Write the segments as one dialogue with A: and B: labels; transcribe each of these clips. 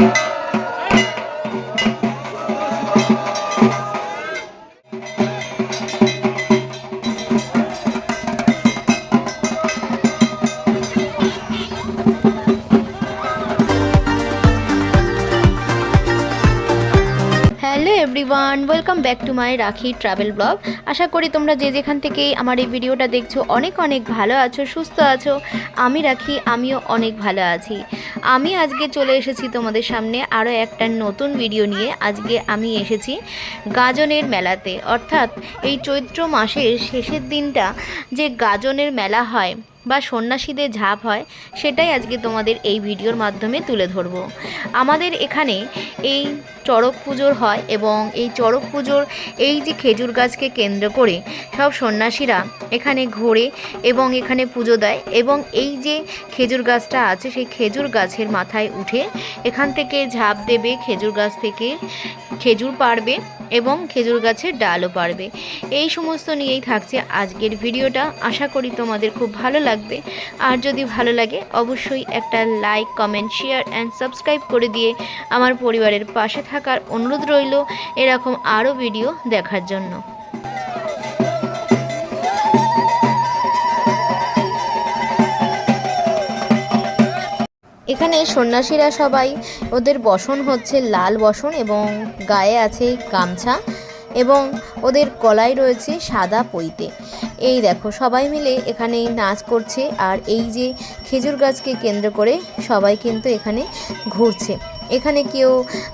A: Música everyone welcome back to my Rakhi travel blog আশা করি তোমরা যে যেখান থেকে আমার এই ভিডিওটা দেখছ, অনেক অনেক ভালো আছো, সুস্থ আছো। আমি রাখি, আমিও অনেক ভালো আছি। আমি আজকে চলে এসেছি তোমাদের সামনে আরও একটা নতুন ভিডিও নিয়ে। আজকে আমি এসেছি গাজনের মেলাতে। অর্থাৎ এই চৈত্র মাসের শেষের দিনটা যে গাজনের মেলা হয় বা সন্ন্যাসীদের ঝাঁপ হয়, সেটাই আজকে তোমাদের এই ভিডিওর মাধ্যমে তুলে ধরব। আমাদের এখানে এই চড়ক পুজোর হয় এবং এই চড়ক পুজোর এই যে খেজুর গাছকে কেন্দ্র করে সব সন্ন্যাসীরা এখানে ঘোরে এবং এখানে পুজো দেয় এবং এই যে খেজুর গাছটা আছে, সেই খেজুর গাছের মাথায় উঠে এখান থেকে ঝাঁপ দেবে, খেজুর গাছ থেকে খেজুর পারবে এবং খেজুর গাছের ডালও পারবে। এই সমস্ত নিয়েই থাকছে আজকের ভিডিওটা। আশা করি তোমাদের খুব ভালো লাগবে। আর যদি ভালো লাগে, অবশ্যই একটা like comment share and subscribe করে দিয়ে আমার পরিবারের পাশে থাকার অনুরোধ রইল এরকম আরও ভিডিও দেখার জন্য। এখানে সন্ন্যাসীরা সবাই, ওদের বসন হচ্ছে লাল বসন এবং গায়ে আছে গামছা এবং ওদের গলায় রয়েছে সাদা পৈতে। এই দেখো, সবাই মিলে এখানে নাচ করছে আর এই যে খেজুর গাছকে কেন্দ্র করে সবাই কিন্তু এখানে ঘুরছে। এখানে কেউ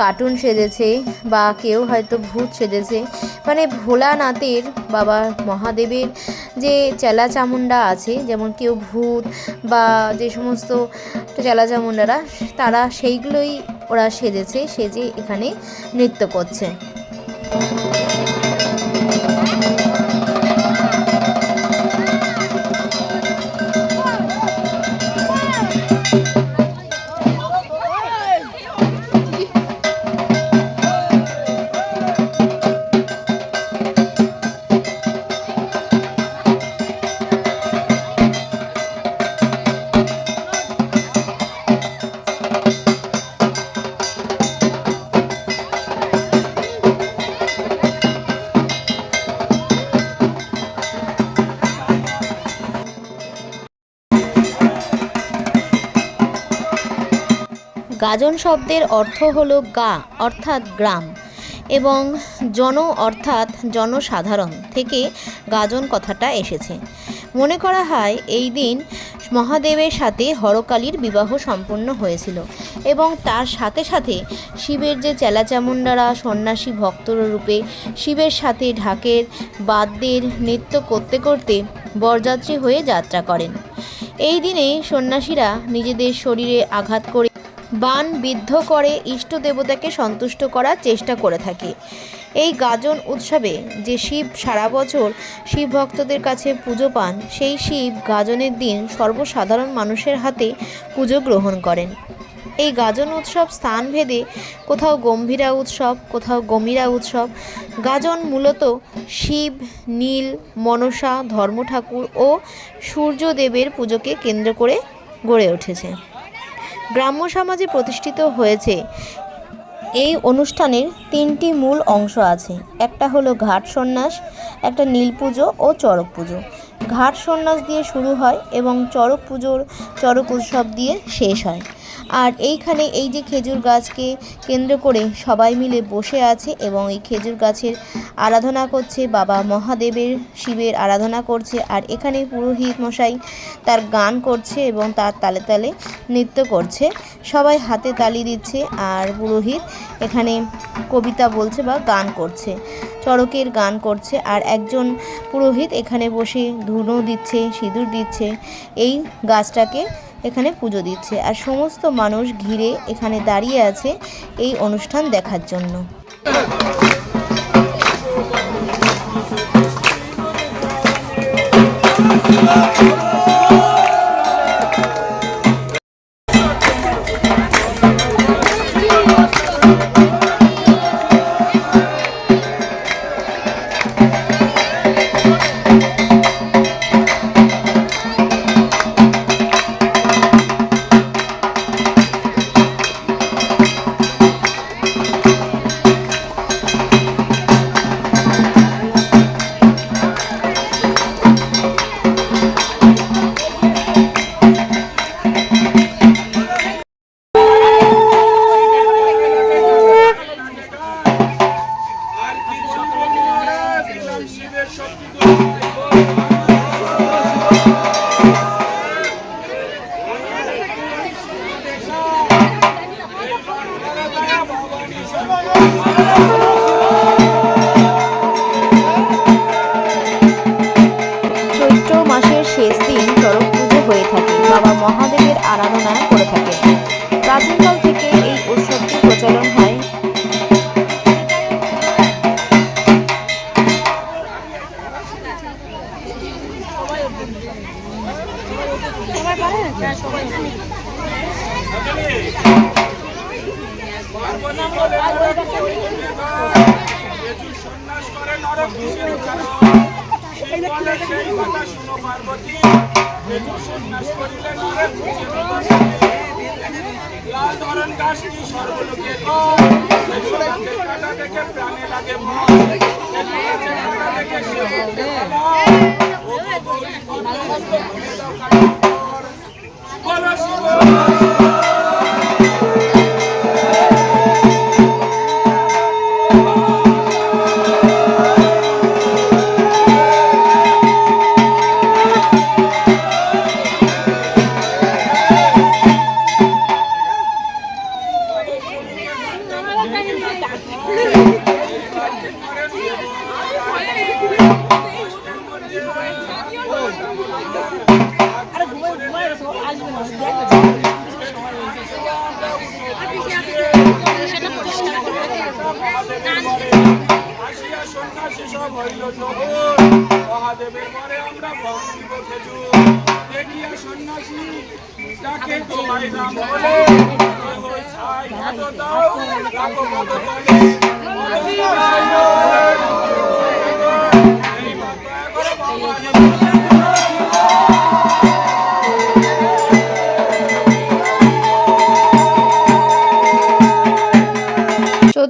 A: কার্টুন সেজেছে বা কেউ হয়তো ভূত সেজেছে। মানে ভোলানাথের বাবা মহাদেবের যে চেলা চামুন্ডা আছে, যেমন কেউ ভূত বা যে সমস্ত চেলা চামুন্ডারা তারা সেইগুলোই ওরা সেজেছে, সেজে এখানে নৃত্য করছে। গাজন শব্দের অর্থ হলো গা, অর্থাৎ গ্রাম। এবং জন অর্থাৎ জনসাধারণ থেকে গাজন কথাটা এসেছে। মনে করা হয় এই দিন মহাদেবের সাথে হরকালীর বিবাহ সম্পন্ন হয়েছিল এবং তার সাথে সাথে শিবের যে চেলাচামুন্ডারা সন্ন্যাসী ভক্তর রূপে শিবের সাথে ঢাকের, বাদ্যের নৃত্য করতে করতে বরযাত্রী হয়ে যাত্রা করেন। এই দিনে সন্ন্যাসীরা নিজেদের শরীরে আঘাত করে বান বিদ্ধ করে ইষ্ট দেবতাকে সন্তুষ্ট করার চেষ্টা করে থাকে। এই গাজন উৎসবে যে শিব সারা বছর শিব ভক্তদের কাছে পুজো পান, সেই শিব গাজনের দিন সর্বসাধারণ মানুষের হাতে পুজো গ্রহণ করেন। এই গাজন উৎসব স্থানভেদে কোথাও গম্ভীরা উৎসব, কোথাও গমিরা উৎসব। গাজন মূলত শিব, নীল, মনসা ধর্ম ঠাকুর ও সূর্যদেবের পুজোকে কেন্দ্র করে গড়ে উঠেছে। গ্রাম্য সমাজে প্রতিষ্ঠিত হয়েছে। এই অনুষ্ঠানের তিনটি মূল অংশ আছে। একটা হলো ঘাট সন্ন্যাস, একটা নীল পুজো ও চড়ক পুজো। ঘাট সন্ন্যাস দিয়ে শুরু হয় এবং চড়ক পুজোর, চড়ক উৎসব দিয়ে শেষ হয়। আর এইখানে এই যে খেজুর গাছকে কেন্দ্র করে সবাই মিলে বসে আছে এবং এই খেজুর গাছের আরাধনা করছে বাবা মহাদেবের শিবের আরাধনা করছে আর এখানে পুরোহিত মশাই তার গান করছে এবং তার তালে তালে নৃত্য করছে। সবাই হাতে তালি দিচ্ছে আর পুরোহিত এখানে কবিতা বলছে বা গান করছে, চড়কের গান করছে আর একজন পুরোহিত এখানে বসে ধুনো দিচ্ছে, সিঁদুর দিচ্ছে। এই গাছটাকে এখানে পুজো দিচ্ছে। আর সমস্ত মানুষ ঘিরে এখানে দাঁড়িয়ে আছে এই অনুষ্ঠান দেখার জন্য।
B: দেখে সে মহাদেবের পরে আমরা ভং দিব খেজুর দেখিয়া সন্ন্যাসী যাকে তোমায় নাম বলে ছাই ভাত দাও রাখো কত তলে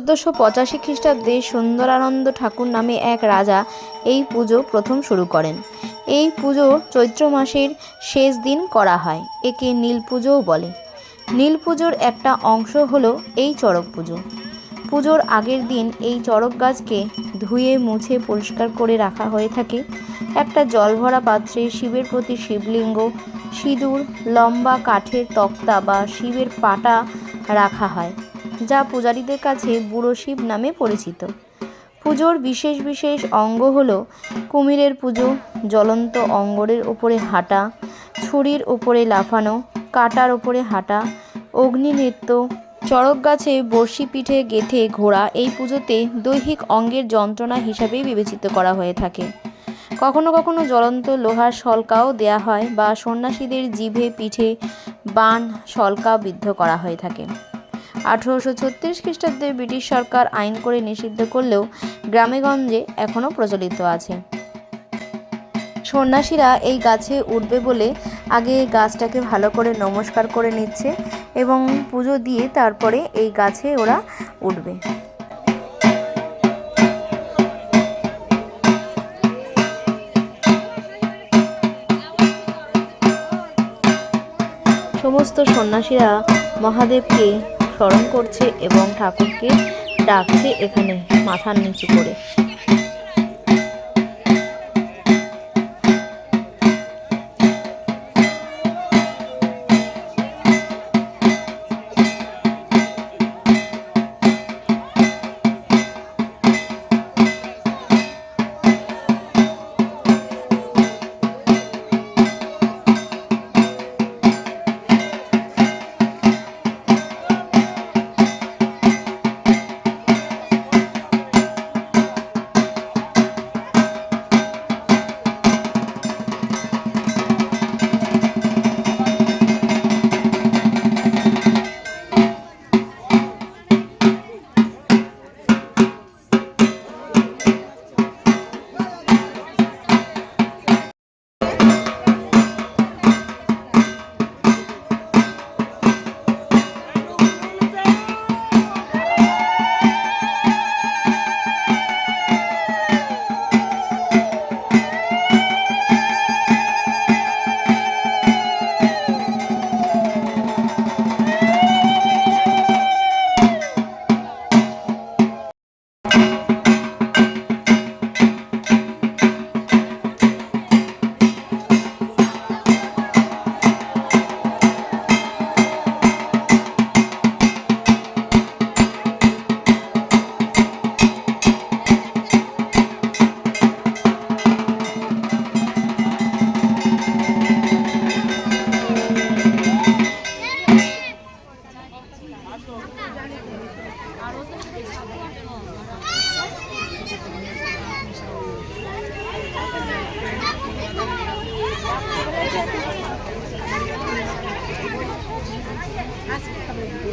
A: চোদ্দোশো পঁচাশি খ্রিস্টাব্দে সুন্দরানন্দ ঠাকুর নামে এক রাজা এই পুজো প্রথম শুরু করেন। এই পুজো চৈত্র মাসের শেষ দিন করা হয়, একে নীল পুজোও বলে। নীল পুজোর একটা অংশ হলো এই চড়ক পুজো। পুজোর আগের দিন এই চড়ক গাছকে ধুয়ে, মুছে, পরিষ্কার করে রাখা হয়ে থাকে। একটা জলভরা পাত্রে শিবের প্রতি শিবলিঙ্গ, সিঁদুর, লম্বা কাঠের তক্তা বা শিবের পাটা রাখা হয়। যা পূজারীদের কাছে বুড়ো শিব নামে পরিচিত। পুজোর বিশেষ বিশেষ অঙ্গ হলো কুমিরের পুজো, জ্বলন্ত অঙ্গরের ওপরে হাঁটা, ছুরির ওপরে লাফানো, কাটার ওপরে হাঁটা, অগ্নি নৃত্য, চড়ক গাছে বর্ষি পিঠে গেথে ঘোড়া এই পুজোতে দৈহিক অঙ্গের যন্ত্রণা হিসাবেই বিবেচিত করা হয়ে থাকে। কখনো কখনো জ্বলন্ত লোহার শলকাও দেয়া হয় বা সন্ন্যাসীদের জিভে পিঠে বান শলকা বিদ্ধ করা হয়ে থাকে। আঠেরোশো ছত্রিশ খ্রিস্টাব্দে ব্রিটিশ সরকার আইন করে নিষিদ্ধ করলেও গ্রামেগঞ্জে এখনও প্রচলিত আছে। সন্ন্যাসীরা এই গাছে উঠবে বলে আগে গাছটাকে ভালো করে নমস্কার করে নিচ্ছে এবং পুজো দিয়ে তারপরে এই গাছে ওরা উঠবে। সমস্ত সন্ন্যাসীরা মহাদেবকে স্মরণ করছে এবং ঠাকুরকে ডাকছে এখানে মাথার নিচু করে।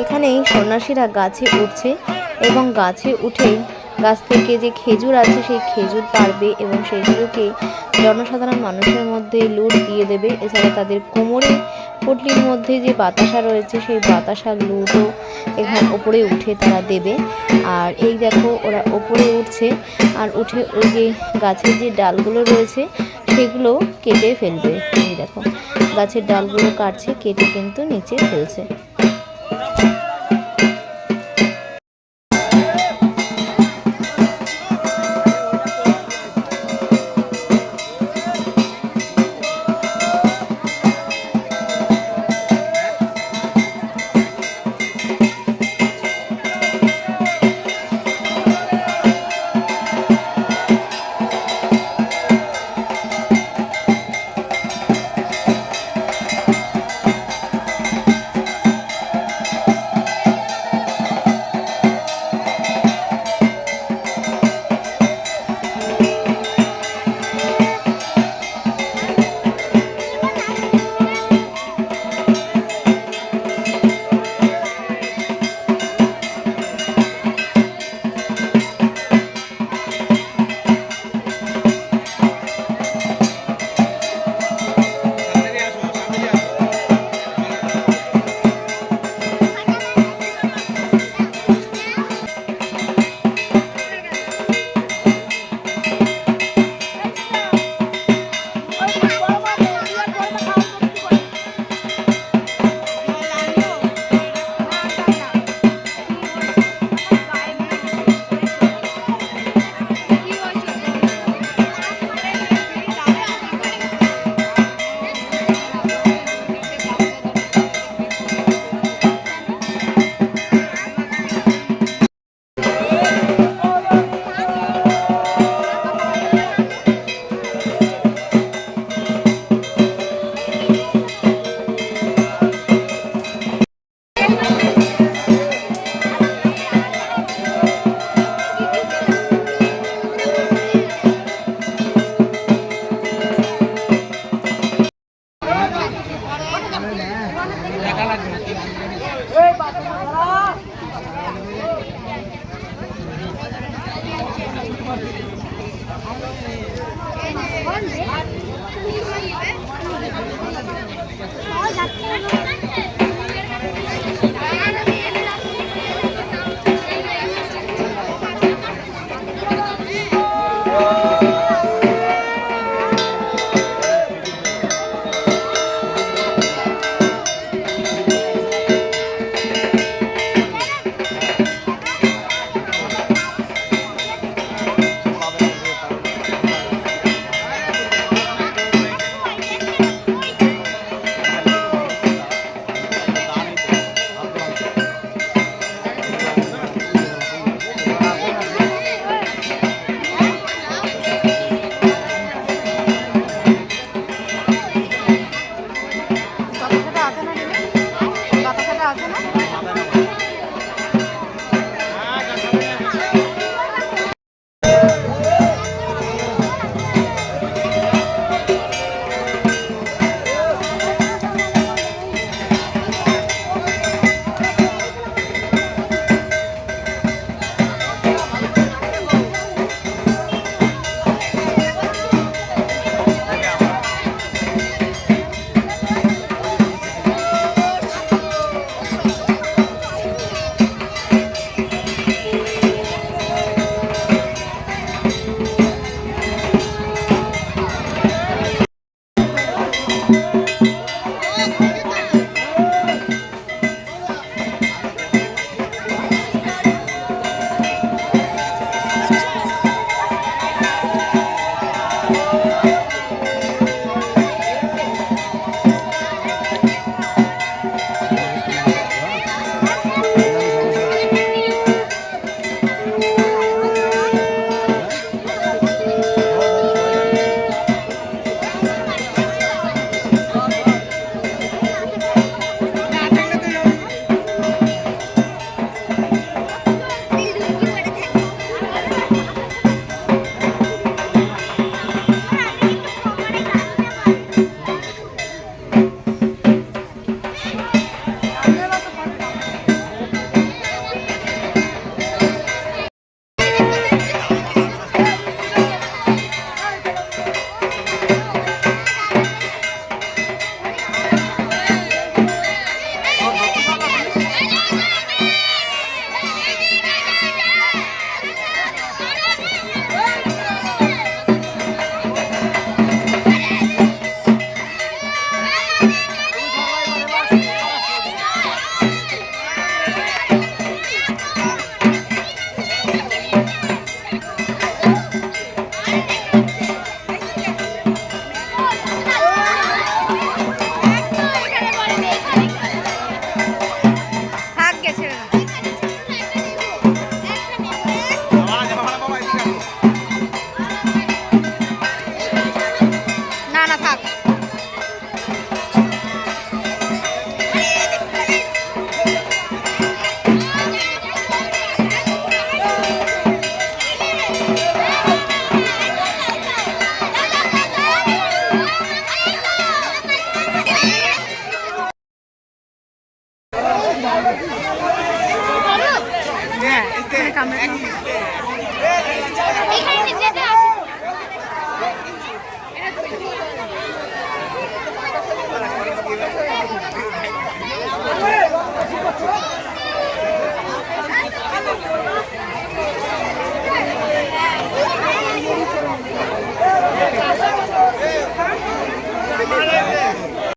A: এখানেই সন্ন্যাসীরা গাছে উঠছে এবং গাছে উঠে গাছ থেকে যে খেজুর আছে সেই খেজুর পারবে এবং সেগুলোকে জনসাধারণ মানুষের মধ্যে লুট দিয়ে দেবে। এছাড়া তাদের কোমরে পুটলির মধ্যে যে বাতাসা রয়েছে, সেই বাতাসা লুটও এখানে ওপরে উঠে তারা দেবে। আর এই দেখো, ওরা ওপরে উঠছে আর উঠে ওই যে গাছের যে ডালগুলো রয়েছে, সেগুলো কেটে ফেলবে। এই দেখো, গাছের ডালগুলো কাটছে, কেটে কিন্তু নিচে ফেলছে।